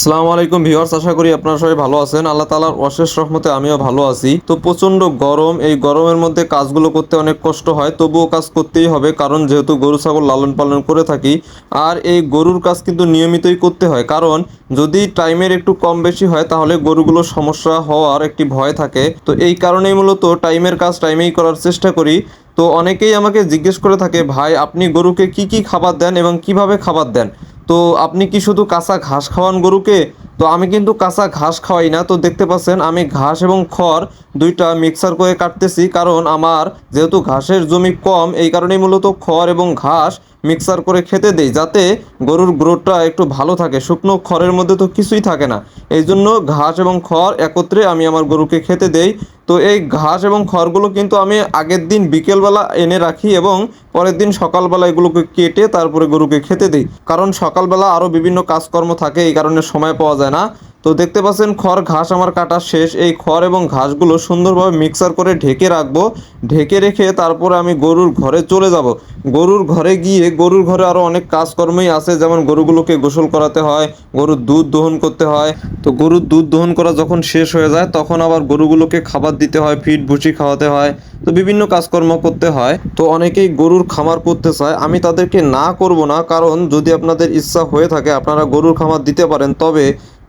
আসসালামু আলাইকুম ভিউয়ার্স, আশা করি আপনারা সবাই ভালো আছেন। আল্লাহ তালার অশেষ রহমতে আমিও ভালো আছি। তো প্রচণ্ড গরম, এই গরমের মধ্যে কাজগুলো করতে অনেক কষ্ট হয়, তবুও কাজ করতেই হবে, কারণ যেহেতু গরু, ছাগল লালন পালন করে থাকি, আর এই গরুর কাজ কিন্তু নিয়মিতই করতে হয়, কারণ যদি টাইমের একটু কম বেশি হয়, তাহলে গরুগুলো সমস্যা হওয়ার একটি ভয় থাকে। তো এই কারণেই মূলত টাইমের কাজ টাইমেই করার চেষ্টা করি। তো অনেকেই আমাকে জিজ্ঞেস করে থাকে, ভাই, আপনি গরুকে কি কি খাবার দেন এবং কীভাবে খাবার দেন? তো আপনি কি শুধু কাঁচা ঘাস খাওয়ান গরুকে তো আমি কিন্তু কাঁচা ঘাস খাওয়াই না। তো দেখতে পাচ্ছেন, আমি ঘাস এবং খড় দুইটা মিক্সার করে কাটতেছি, কারণ আমার যেহেতু ঘাসের জমি কম, এই কারণেই মূলত খড় এবং ঘাস মিক্সার করে খেতে দেই, যাতে গরুর গ্রোথটা একটু ভালো থাকে। শুকনো খড়ের মধ্যে তো কিছুই থাকে না। এই জন্য ঘাস এবং খড় একত্রে আমি আমার গরুকে খেতে দেই। তো এই ঘাস এবং খড়গুলো কিন্তু আমি আগের দিন বিকেলবেলা এনে রাখি এবং পরের দিন সকালবেলা এগুলোকে কেটে তারপরে গরুকে খেতে দিই। কারণ সকালবেলা আরও বিভিন্ন কাজকর্ম থাকে, এই কারণে সময় পাওয়া যায় না? তো দেখতে পাচ্ছেন খড়, ঘাস আমার কাটা শেষ। এই খড় এবং ঘাসগুলো সুন্দরভাবে মিক্সার করে ঢেকে রাখব। ঢেকে রেখে তারপরে আমি গরুর ঘরে চলে যাব। গরুর ঘরে গিয়ে গরুর ঘরে আরও অনেক কাজকর্মই আছে। যেমন গরুগুলোকে গোসল করাতে হয়, গরুর দুধ দহন করতে হয়। তো গরুর দুধ দহন করা যখন শেষ হয়ে যায়, তখন আবার গরুগুলোকে খাবার দিতে হয়, ফিট ভুসি খাওয়াতে হয়। তো বিভিন্ন কাজকর্ম করতে হয়। তো অনেকেই গরুর খামার করতে চায়। আমি তাদেরকে না করব না, কারণ যদি আপনাদের ইচ্ছা হয়ে থাকে, আপনারা গরুর খামার দিতে পারেন। তবে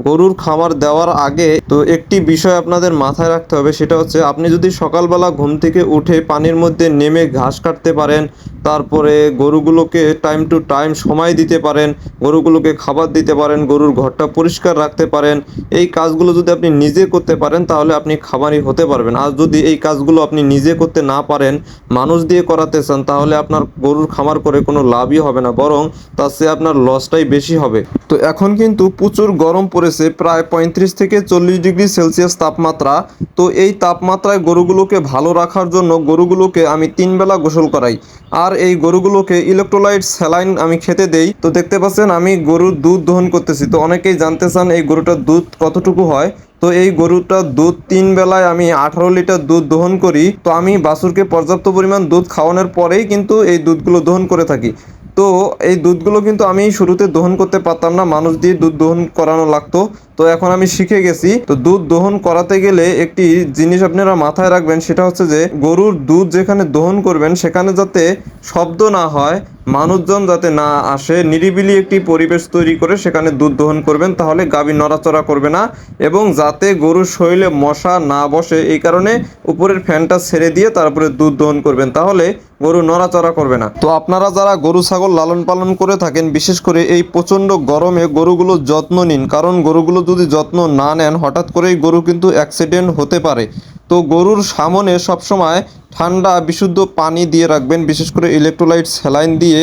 গরুর খামার দেওয়ার আগে তো একটি বিষয় আপনাদের মাথায় রাখতে হবে, সেটা হচ্ছে আপনি যদি সকালবেলা ঘুম থেকে উঠে পানির মধ্যে নেমে ঘাস কাটতে পারেন, তারপরে গরুগুলোকে টাইম টু টাইম সময় দিতে পারেন, গরুগুলোকে খাবার দিতে পারেন, গরুর ঘরটা পরিষ্কার রাখতে পারেন, এই কাজগুলো যদি আপনি নিজে করতে পারেন তাহলে আপনি খামারি হতে পারবেন। আর যদি এই কাজগুলো আপনি নিজে করতে না পারেন, মানুষ দিয়ে করাতে চান, তাহলে আপনার গরুর খামার করে কোনো লাভই হবে না, বরং তার চেয়ে আপনার লসটাই বেশি হবে। তো এখন কিন্তু প্রচুর গরম পড়েছে প্রায় পঁয়ত্রিশ থেকে চল্লিশ ডিগ্রি সেলসিয়াস তাপমাত্রা। তো এই তাপমাত্রায় গরুগুলোকে ভালো রাখার জন্য গরুগুলোকে আমি তিন বেলা গোসল করাই। আর এই গরুগুলোকে ইলেকট্রোলাইট স্যালাইন আমি খেতে দেই। তো দেখতে পাচ্ছেন আমি গরুর দুধ দহন করতেছি। তো অনেকেই জানতে চান এই গরুটার দুধ কতটুকু হয়? তো এই গরুটার দুধ তিন বেলায় আমি আঠারো লিটার দুধ দহন করি। তো আমি বাছুরকে পর্যাপ্ত পরিমাণ দুধ খাওয়ানোর পরেই কিন্তু এই দুধগুলো দহন করে থাকি। তো এই দুধগুলো কিন্তু আমি শুরুতে দহন করতে পারতাম না। মানুষ দিয়ে দুধ দহন করানো লাগতো। তো এখন আমি শিখে গেছি, তো দুধ দহন করাতে গেলে একটি জিনিস আপনারা মাথায় রাখবেন, সেটা হচ্ছে যে গরুর দুধ যেখানে দহন করবেন, সেখানে যাতে শব্দ না হয়, মানুষজন যাতে না আসে, নিরিবিলি একটি পরিবেশ তৈরি করে সেখানে দুধ দহন করবেন, তাহলে গাভী নড়াচড়া করবে না এবং যাতে গরুর শরীরে মশা না বসে, এই কারণে উপরের ফ্যানটা ছেড়ে দিয়ে তারপরে দুধ দহন করবেন, তাহলে গরু নড়াচড়া করবে না। তো আপনারা যারা গরু, ছাগল লালন পালন করে থাকেন, বিশেষ করে এই প্রচণ্ড গরমে গরুগুলোর যত্ন নিন, কারণ গরুগুলো যদি যত্ন না নেন হঠাৎ করেই গরু কিন্তু অ্যাক্সিডেন্ট হতে পারে। তো গরুর সামনে সবসময় ঠান্ডা, বিশুদ্ধ পানি দিয়ে রাখবেন। বিশেষ করে ইলেকট্রোলাইট স্যালাইন দিয়ে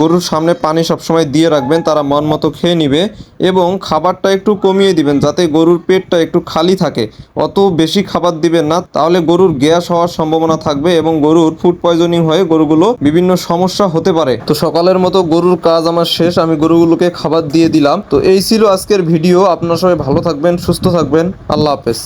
গরুর সামনে পানি সবসময় দিয়ে রাখবেন। তারা মন মতো খেয়ে নিবে এবং খাবারটা একটু কমিয়ে দিবেন যাতে গরুর পেটটা একটু খালি থাকে। অত বেশি খাবার দিবেন না, তাহলে গরুর গ্যাস হওয়ার সম্ভাবনা থাকবে এবং গরুর ফুড পয়জনিং হয়ে গরুগুলো বিভিন্ন সমস্যা হতে পারে। তো সকালের মতো গরুর কাজ আমার শেষ, আমি গরুগুলোকে খাবার দিয়ে দিলাম। তো এই ছিল আজকের ভিডিও। আপনার সবাই ভালো থাকবেন, সুস্থ থাকবেন। আল্লাহ হাফেজ।